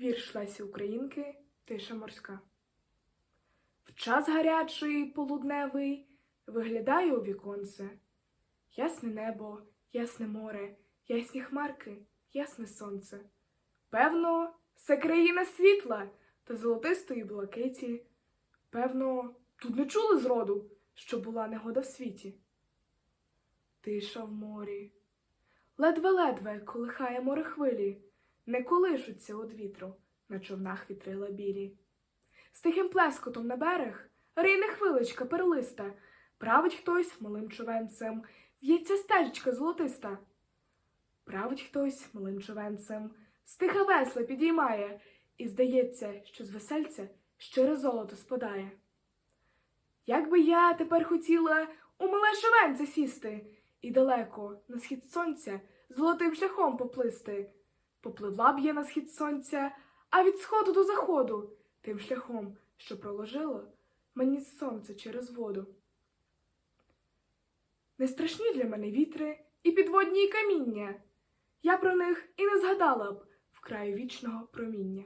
Вірш Лесі Українки Тиша морська. В час гарячий полудневий виглядаю у віконце. Ясне небо, ясне море, ясні хмарки, ясне сонце. Певно, це країна світла та золотистої блакиті. Певно, тут не чули зроду, що була негода в світі. Тиша в морі. Ледве-ледве колихає море хвилі, не колишуться од вітру на човнах вітрила білі. З тихим плескотом на берег рийне хвиличка перлиста, править хтось малим човенцем, в'ється стежечка золотиста. Править хтось малим човенцем, стиха весла підіймає, і здається, що з весельця щире золото спадає. Як би я тепер хотіла у мале човенце сісти і далеко на схід сонця золотим шляхом поплисти. Попливла б я на схід сонця, а від сходу до заходу, тим шляхом, що проложило мені сонце через воду. Не страшні для мене вітри і підводні каміння. Я про них і не згадала б в краю вічного проміння.